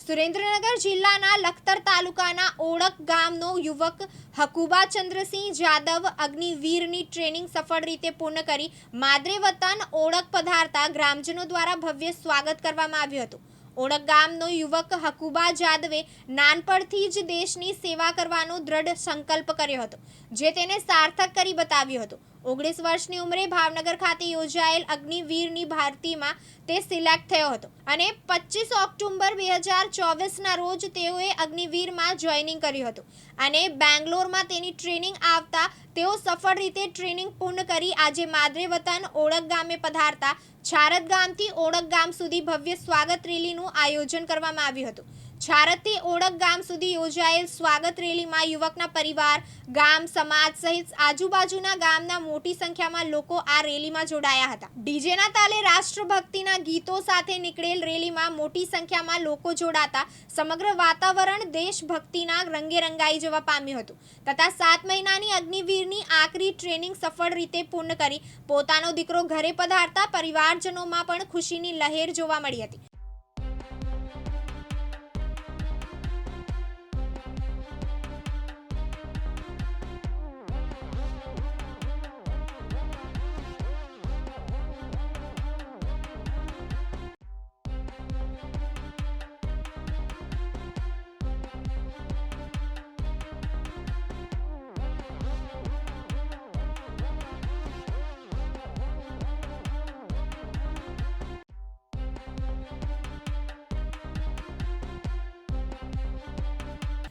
સુરેન્દ્રનગર જિલ્લાના લખતર તાલુકાના ઓળક ગામનો યુવક હકુબા ચંદ્રસિંહ જાદવ અગ્નિવીરની ટ્રેનિંગ સફળ રીતે પૂર્ણ કરી માદરે વતન ઓળક પધારતા ગ્રામજનો દ્વારા ભવ્ય સ્વાગત કરવામાં આવ્યું હતું. ઓળક ગામનો યુવક હકુબા જાદવે નાનપણથી જ દેશની સેવા કરવાનો દ્રઢ સંકલ્પ કર્યો હતો, જે તેને સાર્થક કરી બતાવ્યો હતું. ઓગણીસ વર્ષની ઉંમરે ભાવનગર ખાતે યોજાયેલ અગ્નિવીરની ભારતીમાં તે સિલેક્ટ થયો હતો અને પચીસ ઓક્ટોબર બે હજાર ચોવીસના રોજ તેઓએ અગ્નિવીરમાં જોઈનિંગ કર્યું હતું અને બેંગ્લોરમાં તેની ટ્રેનિંગ આવતા તેઓ સફળ રીતે ટ્રેનિંગ પૂર્ણ કરી આજે માદરે વતન ઓળક ગામે પધારતા, છારદ ગામથી ઓળક ગામ સુધી ભવ્ય સ્વાગત રેલીનું આયોજન કરવામાં આવ્યું હતું. છારદથી ઓળખ ગામ સુધી યોજાયેલ સ્વાગત રેલીમાં યુવકના પરિવાર, ગામ, સમાજ સહિત આજુબાજુના ગામના મોટી સંખ્યામાં લોકો આ રેલીમાં જોડાયા હતા. ડીજેના તાલે રાષ્ટ્રભક્તિના ગીતો સાથે નીકળેલ રેલીમાં મોટી સંખ્યામાં લોકો જોડાતા સમગ્ર વાતાવરણ દેશભક્તિના રંગે રંગાઈ જવા પામ્યું હતું. તથા સાત મહિનાની અગ્નિવીરની આકરી ટ્રેનિંગ સફળ રીતે પૂર્ણ કરી પોતાનો દીકરો ઘરે પધારતા પરિવારજનોમાં પણ ખુશીની લહેર જોવા મળી હતી.